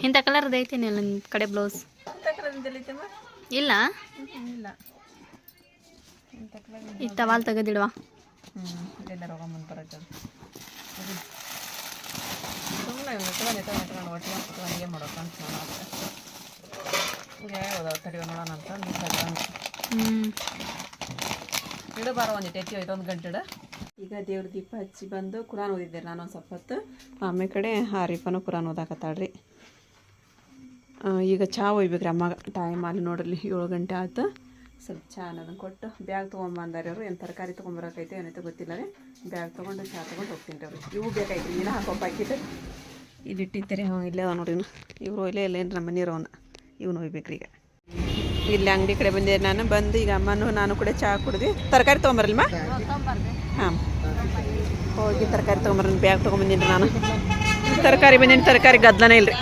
ಇಂಥ ಕಲರ್ದು ಅಲ್ಲ ನಿಮ್ಮ ಕಡೆ ಬ್ಲೌಸ್ ಇಂಥ ಕಲರ್ದಿಂದ ಐತಮ್ಮ ಇಲ್ಲ? ಇಲ್ಲ. ಇಂಥ ಕಲರ್ ಈ ಟವಾಲ್ ತೆಗೆದಿಡುವ. ಹ್ಞೂ ಇದೆಲ್ಲ ರೋಗ ಮುಂದೆ ಬರುತ್ತೆ ಅದು. ಸುಮ್ಮನೆ ತಗೊಂಡು ತಗೊಂಡು ಮಾಡೋಕೆ ಅಂತ ತಡಿಯೋ ನೋಡೋಣ ಅಂತ ಅಂದು ಹ್ಞೂ ಇಡು ಬಾರ ಒಂದು ಇಟ್ಟೈತಿ ಹೋಯ್ತು ಒಂದು ಗಂಟೆ ಇಡು. ಈಗ ದೇವ್ರ ದೀಪ ಹಚ್ಚಿ ಬಂದು ಕುರಾನ್ ಓದಿದ್ದೆ ನಾನು ಒಂದು ಸ್ವಲ್ಪ ಹೊತ್ತು ಆಮೇಲೆ ಕಡೆ ಹಾರೀಫನು ಕುರಾನ್ ಓದಾಕತ್ತಾಳ್ರಿ ಈಗ ಚಾ ಒಯ್ಬೇಕ್ರಿ ಅಮ್ಮಗೆ. ಟೈಮ್ ಅಲ್ಲಿ ನೋಡ್ರಿ ಏಳು ಗಂಟೆ ಆಯ್ತು. ಸ್ವಲ್ಪ ಚಾ ಅನ್ನೋದನ್ನು ಕೊಟ್ಟು ಬ್ಯಾಗ್ ತೊಗೊಂಬಂದಾರೆ ಅವರು. ಏನು ತರಕಾರಿ ತೊಗೊಂಬರಕೈತೆ ಏನೈತೆ ಗೊತ್ತಿಲ್ಲ ರೀ. ಬ್ಯಾಗ್ ತೊಗೊಂಡು ಚಾ ತೊಗೊಂಡು ಹೋಗ್ತೀನಿ ರೀ ಅವ್ರು ಇವು ಬೇಕಾಯ್ತು ನೀನು ಹಾಕೋ ಪ್ಯಾಕೆಟ್ ಇಲ್ಲಿ ಇಟ್ಟಿರ್ತೀರಿ ಹ್ಞೂ ಇಲ್ಲೇ ಅವ ನೋಡ್ರಿ ಇವರು ಇಲ್ಲೇ ಇಲ್ಲೇನು ನಮ್ಮ ಮನೆಯವ್ರವನ್ನ ಇವನು ಹೋಗ್ಬೇಕ್ರಿ ಈಗ ಇಲ್ಲಿ ಅಂಗಡಿ ಕಡೆ ಬಂದೆ ನಾನು, ಬಂದು ಈಗ ಅಮ್ಮನು ನಾನು ಕೂಡ ಚಹಾ ಕುಡಿದ್ವಿ ತರಕಾರಿ ತೊಗೊಂಬರಲ್ಮ ಹಾಂ. ಹೋಗಿ ತರಕಾರಿ ತೊಗೊಂಬರ್ರಿ ಬ್ಯಾಗ್ ತೊಗೊಂಬಂದಿನಿ ನಾನು. ತರಕಾರಿ ಬಂದೀನಿ, ತರಕಾರಿ ಗದ್ದಲನೇ ಇಲ್ರಿ.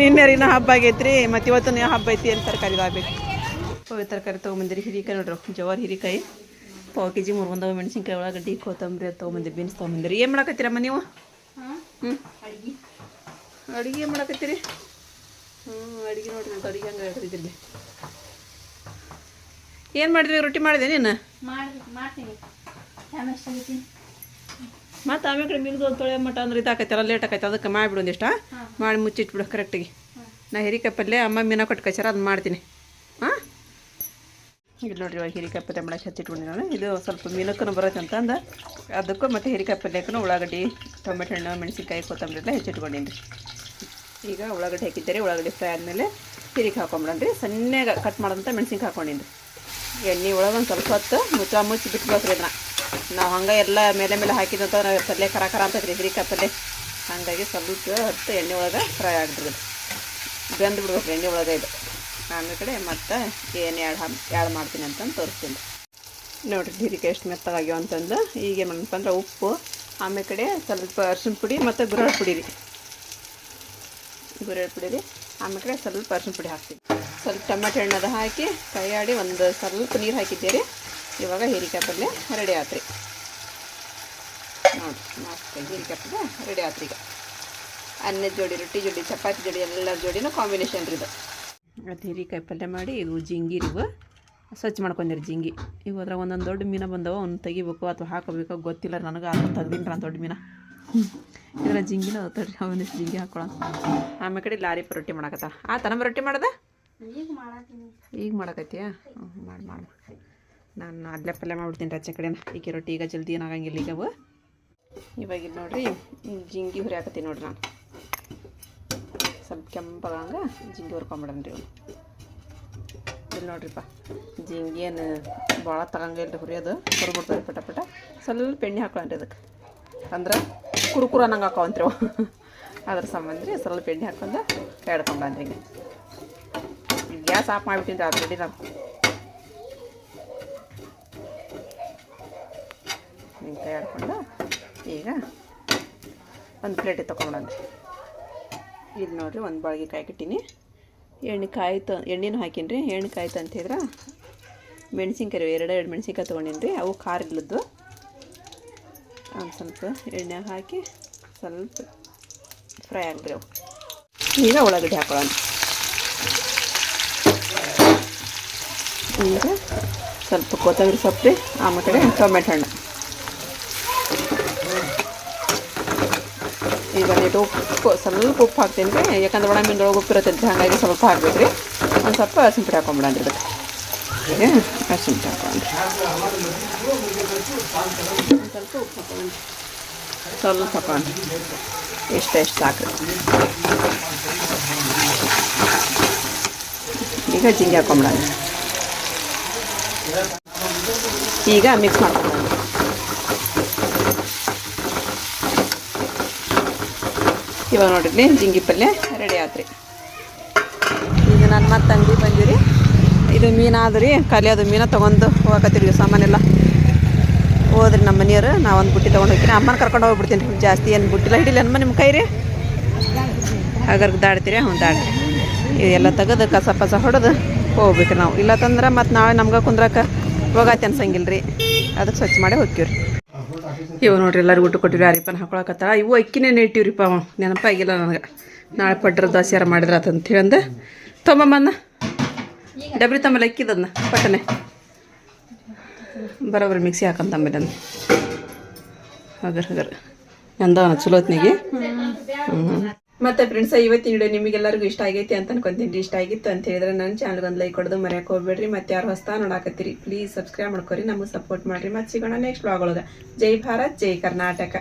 ನಿನ್ನೆ ರೀ ಹಬ್ಬ ಆಗೈತ್ರಿ, ಮತ್ತು ಇವತ್ತು ನೀವು ಹಬ್ಬ ಐತಿ ಏನು ತರಕಾರಿ ಆಗಬೇಕು ಹೋಗಿ ತರಕಾರಿ ತೊಗೊಂಬಂದಿರಿ, ಹಿರಿಕಾಯಿ ನೋಡ್ರಿ ಜವಾರ್ ಹಿರಿಕಾಯಿ. ಪಾವು ಕೆ ಜಿ ಮೂರು ಬಂದವ ಮೆಣಸಿನ್ಕಾಯಿ, ಉಳ್ಳಾಗಡ್ಡಿ, ಕೊತ್ತಂಬರಿ, ಅದು ತೊಗೊಂಬಂದಿರಿ, ಬೀನ್ಸ್ ತೊಗೊಂಬಂದಿರಿ. ಏನು ಮಾಡಕತ್ತೀರಮ್ಮ ನೀವು? ಹ್ಞೂ ಅಡುಗೆ ಏನು ಮಾಡಕತ್ತೀರಿ? ಹ್ಞೂ ಅಡುಗೆ ನೋಡ್ರಿ ಅದು ಅಡುಗೆ ಹಂಗೆ ಹಿಡಿದಿಲ್ಲಿ ಏನು ಮಾಡಿದ್ವಿ ರೊಟ್ಟಿ ಮಾಡಿದೆ ನೀನು? ಮಾಡ್ತೀನಿ. ಮತ್ತು ಆಮೇಲೆ ಕಡೆ ಮಿಲ್ದು ತೊಳೆ ಮಟ್ಟ ಅಂದ್ರೆ ಇದಾಕೈತಲ್ಲ ಲೇಟ್ ಆಕೈತೆ ಅದಕ್ಕೆ ಮಾಡಿಬಿಡು ಒಂದಿಷ್ಟ ಮಾಡಿ ಮುಚ್ಚಿಟ್ಬಿಡು ಕರೆಕ್ಟಿಗೆ. ನಾ ಹಿರಿಕಾಯಿ ಪಲ್ಯ ಅಮ್ಮ ಮೀನ ಕೊಟ್ಟು ಕಚ್ಚಾರ ಅದನ್ನ ಮಾಡ್ತೀನಿ. ಹಾಂ ಇಲ್ಲಿ ನೋಡ್ರಿ ಇವಾಗ ಹಿರಿಕಾಯಿ ಪಲ್ಯ ಮಾಡಕ್ಕೆ ಹಚ್ಚಿಟ್ಬಿಡಿ ನಾನು. ಇದು ಸ್ವಲ್ಪ ಮೀನಕ್ಕೂ ಬರುತ್ತೆ ಅಂತಂದು ಅದಕ್ಕೂ ಮತ್ತು ಹಿರಿಕಾಯಿ ಪಲ್ಯಕ್ಕೂ ಉಳ್ಳಾಗಡ್ಡಿ ಟೊಮೆಟೊ ಹಣ್ಣು ಮೆಣಸಿನ್ಕಾಯಿ ಕೊತ್ತಂಬರಿ ಎಲ್ಲ ಹೆಚ್ಚಿಟ್ಕೊಂಡೀನಿ. ಈಗ ಉಳ್ಳಾಗಡ್ಡೆ ಹಾಕಿದ್ದೀರಿ. ಉಳ್ಳಾಗಡ್ಡೆ ಫ್ರೈ ಆದಮೇಲೆ ಹಿರಿಗೆ ಹಾಕೊಂಬಿಡೋಣ ರೀ ಸಣ್ಣಗೆ ಕಟ್ ಮಾಡೋದಂತ ಮೆಣಸಿನ್ಕಾಯಿ ಹಾಕೊಂಡಿನಿ ಎಣ್ಣೆ ಒಳಗೆ ಒಂದು ಸ್ವಲ್ಪ ಹೊತ್ತು ಮುಚ್ಚ ಮುಚ್ಚಿ ಬಿಟ್ಬೇಕ್ರಿ ಅದನ್ನ ನಾವು ಹಂಗೆ ಎಲ್ಲ ಮೇಲೆ ಮೇಲೆ ಹಾಕಿದಂತ ನಾವು ಪಲ್ಯ ಖರ ಖರ ರೀ ಹಿರಿಕಾಯಿ ಪಲ್ಯ. ಹಾಗಾಗಿ ಸ್ವಲ್ಪ ಹತ್ತು ಎಣ್ಣೆ ಒಳಗೆ ಫ್ರೈ ಆಗಿಬಿಡ್ರಿ. ಬೆಂದು ಬಿಡ್ಬೇಕು ಎಣ್ಣೆ ಒಳಗೆ ಇದು. ಆಮೇಲೆ ಕಡೆ ಮತ್ತೆ ಏನು ಎರಡು ಹಾಕಿ ಎರಡು ಮಾಡ್ತೀನಿ ಅಂತಂದು ತೋರಿಸ್ತೀನಿ. ನೋಡಿರಿ ಹಿರಿಕಾಯಿ ಎಷ್ಟು ಮೆತ್ತಗಾಗ್ಯಾವ ಅಂತಂದು. ಈಗ ಅಂದ್ರೆ ಉಪ್ಪು ಆಮೇಲೆ ಕಡೆ ಸ್ವಲ್ಪ ಅರ್ಶಿನ ಪುಡಿ ಮತ್ತು ಗುರಳ್ ಪುಡಿ ರೀ. ಗುರೆಳ್ ಪುಡಿ ರೀ. ಆಮೇಲೆ ಸ್ವಲ್ಪ ಅರ್ಶಿನ ಪುಡಿ ಹಾಕ್ತೀವಿ. ಸ್ವಲ್ಪ ಟೊಮೆಟೊ ಹಣ್ಣದ ಹಾಕಿ ಕೈಯಾಡಿ ಒಂದು ಸ್ವಲ್ಪ ನೀರು ಹಾಕಿದ್ದೀರಿ. ಇವಾಗ ಹೀರಿಕಾಯಿ ಪಲ್ಯ ರೆಡಿ ಆತ್ರಿ. ನೋಡಿ ಮಸ್ತ್ ಹೀರಿಕಾಯಿ ಪಲ್ಯ ರೆಡಿ ಆತ್ರಿ ಈಗ. ಅನ್ನದ ಜೋಡಿ, ರೊಟ್ಟಿ ಜೋಡಿ, ಚಪಾತಿ ಜೋಡಿ ಎಲ್ಲ ಜೋಡಿನೂ ಕಾಂಬಿನೇಷನ್ ರೀ ಇದು. ಮತ್ತು ಹೀರಿಕಾಯಿ ಪಲ್ಯ ಮಾಡಿ ಇವು ಜಿಂಗಿ ಇವು. ಸ್ವಚ್ಛ ಮಾಡ್ಕೊಂಡಿರಿ ಜಿಂಗಿ. ಇವು ಅದ್ರಾಗ ಒಂದೊಂದು ದೊಡ್ಡ ಮೀನು ಬಂದವ, ಅವ್ನು ತೆಗಿಬೇಕು ಅಥವಾ ಹಾಕೋಬೇಕು ಗೊತ್ತಿಲ್ಲ, ನನಗೆ ಅದನ್ನು ತೆಗ್ದೀನಿ ನಾನು ದೊಡ್ಡ ಮೀನ. ಇದರ ಜಿಂಗಿನ ತಡ್ರಿ ಒಂದಿಷ್ಟು ಜಿಂಗಿ ಹಾಕೊಳ್ಳೋಣ ಆಮೇಲೆ ಕಡೆ ಲಾರಿ ರೊಟ್ಟಿ ಮಾಡಕತ್ತ. ಆ ತನಮ ರೊಟ್ಟಿ ಮಾಡ್ದ? ಈಗ ಮಾಡಕತ್ತೀಯಾ? ಹ್ಞೂ ಮಾಡಿ ಮಾಡಿ. ನಾನು ಅಲ್ಲೇ ಪಲ್ಯ ಮಾಡ್ಬಿಡ್ತೀನಿ ರಚ್ಚೆ ಕಡೆನ. ಈಕೆ ರೊಟ್ಟಿ ಈಗ ಜಲ್ದಿ ಏನಾಗಂಗಿಲ್ಲ ಈಗ ಅವು. ಇವಾಗ ಇದು ನೋಡ್ರಿ ಜಿಂಗಿ ಹುರಿಯಾಕತ್ತೀನಿ ನೋಡ್ರಿ ನಾನು. ಸ್ವಲ್ಪ ಕೆಂಪಗಂಗ ಜಿಂಗಿ ಹುರ್ಕೊಂಬಿಡನ್ರಿ ಅವನು ಇಲ್ಲಿ ನೋಡ್ರಿಪ್ಪ, ಜಿಂಗಿ ಏನು ಭಾಳ ತಗಂಗಿಲ್ಲ ರೀ ಹುರಿಯೋದು ಹುರ್ಬಿಡ್ತಾರೆ ಪಟ ಪಟ. ಸ್ವಲ್ಪ ಎಣ್ಣೆ ಹಾಕೊಳ್ಳನ್ರಿ ಅದಕ್ಕೆ ಅಂದ್ರೆ ಕುರುಕುರು ಅನ್ನಂಗೆ ಹಾಕೋವಂತ್ರಿ. ಅವು ಅದ್ರ ಸಂಬಂಧ ರೀ ಸ್ವಲ್ಪ ಎಣ್ಣೆ ಹಾಕೊಂಡು ಎಡ್ಕೊಂಬಂದ್ರಿ ಈಗ. ಗ್ಯಾಸ್ ಆಫ್ ಮಾಡಿಬಿಟ್ಟಿನಿ ಆಲ್ರೆಡಿ ನಾನು ಹಿಂಗೆ ಕೈ ಈಗ ಒಂದು ಪ್ಲೇಟಿಗೆ ತೊಗೊಂಡ್ರಿ ಇಲ್ಲಿ ನೋಡಿರಿ ಒಂದು ಬಾಳಿಗೆ ಕಾಯ್ಕಿಟ್ಟಿನಿ ಎಣ್ಣೆ ಕಾಯ್ತು ಎಣ್ಣೆನೂ ಹಾಕಿನ್ರಿ ರೀ. ಎಣ್ಣೆ ಕಾಯಿ ಅಂತ ಹೇಳಿದ್ರೆ ಮೆಣಸಿನ್ಕಾಯಿ ಎರಡು ಎರಡು ಮೆಣಸಿನ್ಕಾಯಿ ತೊಗೊಂಡಿನಿ ರೀ. ಅವು ಖಾರ ಇಲ್ಲದ್ದು ಒಂದು ಸ್ವಲ್ಪ ಎಣ್ಣೆ ಹಾಕಿ ಸ್ವಲ್ಪ ಫ್ರೈ ಆಗಬೇಕು ಈಗ ಉಳ್ಳಾಗಡ್ಡಿ ಹಾಕೊಳ್ಳೋಣ. ಈಗ ಸ್ವಲ್ಪ ಕೊತ್ತಂಬರಿ ಸೊಪ್ಪು, ಆಮೇಲೆ ಟೊಮೆಟೊ ಹಣ್ಣು. ಈಗ ಬಂದಿಟ್ಟು ಉಪ್ಪು, ಸ್ವಲ್ಪ ಉಪ್ಪು ಹಾಕ್ತೀನಿ ರೀ ಯಾಕಂದ್ರೆ ಒಣ ಮೀನೊಳಗೆ ಉಪ್ಪು ಇರುತ್ತೆ ಅಂತ ಹಾಗಾಗಿ ಸ್ವಲ್ಪ ಹಾಕ್ಬೇಕು ರೀ ಒಂದು ಸ್ವಲ್ಪ ಸಿಂಪಡಿ ಹಾಕೊಂಬಿಡೋಣ ಇದಕ್ಕೆ ಹಸಿನ ತಗೊಂಡು ಸ್ವಲ್ಪ ಉಪ್ಪು ತಗೊಂಡು ಸ್ವಲ್ಪ ತಗೊಂಡು ಎಷ್ಟೆಷ್ಟು ಈಗ ಜಿಂಗೆ ಹಾಕೊಂಬಿಡೋಣ ಈಗ ಮಿಕ್ಸ್ ಮಾಡ್ಕೊಂಡು ಇವಾಗ ನೋಡ್ರಿ ಜಿಂಗಿ ಪಲ್ಯ, ರೆಡಿ ಆತ್ರಿ. ಈಗ ನಾನು ಮತ್ತೆ ಅಂಗಡಿ ಬಂದಿರಿ ಇದು ಮೀನು ಆದ್ರಿ. ಖಾಲಿ ಅದು ಮೀನ ತೊಗೊಂಡು ಹೋಗಕತ್ತೀರಿ ಸಾಮಾನೆಲ್ಲ. ಹೋದ್ರಿ ನಮ್ಮ ಮನೆಯವರು. ನಾವು ಒಂದು ಬುಟ್ಟಿ ತೊಗೊಂಡು ಹೋಗ್ತೀನಿ. ಅಮ್ಮನ ಕರ್ಕೊಂಡು ಹೋಗ್ಬಿಡ್ತೀನಿ ಜಾಸ್ತಿ ಏನು ಬುಟ್ಟಿಲ್ಲ ಹಿಡಿಲ್ಲ ನಮ್ಮ ನಿಮ್ಮ ಕೈ ರೀ ಹಾಗಾದ್ರೆ ದಾಡ್ತೀರಿ, ಹ್ಞೂ ದಾಡ್ರಿ. ಇದೆಲ್ಲ ತೆಗೆದು ಕಸ ಪಸ ಹೊಡೆದು ಹೋಗ್ಬೇಕು ನಾವು. ಇಲ್ಲ ತಂದ್ರೆ ಮತ್ತು ನಾಳೆ ನಮ್ಗೆ ಕುಂದ್ರಕ್ಕೆ ಹೋಗತ್ತೆ ಅನ್ಸಂಗಿಲ್ಲ ರೀ ಅದಕ್ಕೆ ಸ್ವಚ್ಛ ಮಾಡಿ ಹೋಗ್ತೀವ್ರಿ. ಇವು ನೋಡ್ರಿ ಎಲ್ಲರಿಗೂ ಊಟ ಕೊಟ್ಟಿರಿ ಅರಿಪನ್ ಹಾಕೊಳಕತ್ತಾಳ? ಇವು ಅಕ್ಕಿನೇ ನೆಟ್ಟಿವ್ರಿಪ್ಪ ಅವ. ನೆನಪಾಗಿಲ್ಲ ನನಗೆ. ನಾಳೆ ಪಡ್ರ ದೋಸೆಯಾರ ಮಾಡಿದ್ರ ಅಂತ ಹೇಳಂದ. ತೊಂಬಮ್ಮನ್ನ ಡಬ್ರಿ ತಮ್ಮಲ್ಲಿ ಅಕ್ಕಿದನ್ನ ಪಟ್ಟನೆ. ಬರೋಬ್ರಿ ಮಿಕ್ಸಿ ಹಾಕಂತಂಬಲ್ಲಿ ಅಂದ ಹಗರ್ ಹಗರ್. ಎಂದವನ ಚಲೋತ್ನಿಗೆ ಹ್ಞೂ ಮತ್ತೆ ಫ್ರೆಂಡ್ಸ್ ಇವತ್ತಿನ ವಿಡಿಯೋ ನಿಮಗೆಲ್ಲರಿಗೂ ಇಷ್ಟ ಆಗೈತಿ ಅಂತ ಅನ್ಕೊಂತೀನಿ. ಇಷ್ಟ ಆಗಿತ್ತು ಅಂತ ಹೇಳಿದ್ರೆ ನನ್ನ ಚಾನಲ್ಗೆ ಒಂದು ಲೈಕ್ ಕೊಡೋದು ಮರೆಯಕ್ಕೆ ಹೋಗ್ಬೇಡ್ರಿ. ಮತ್ತೆ ಯಾರು ಹೊಸ್ತಾ ನೋಡಾಕತ್ತೀರಿ ಪ್ಲೀಸ್ ಸಬ್ಸ್ಕ್ರೈಬ್ ಮಾಡ್ಕೊರಿ. ನಮಗೆ ಸಪೋರ್ಟ್ ಮಾಡ್ರಿ. ಮತ್ತೆ ಸಿಗೋಣ ನೆಕ್ಸ್ಟ್ ಬ್ಲಾಗ್ ಒಳಗೆ. ಜೈ ಭಾರತ್, ಜೈ ಕರ್ನಾಟಕ.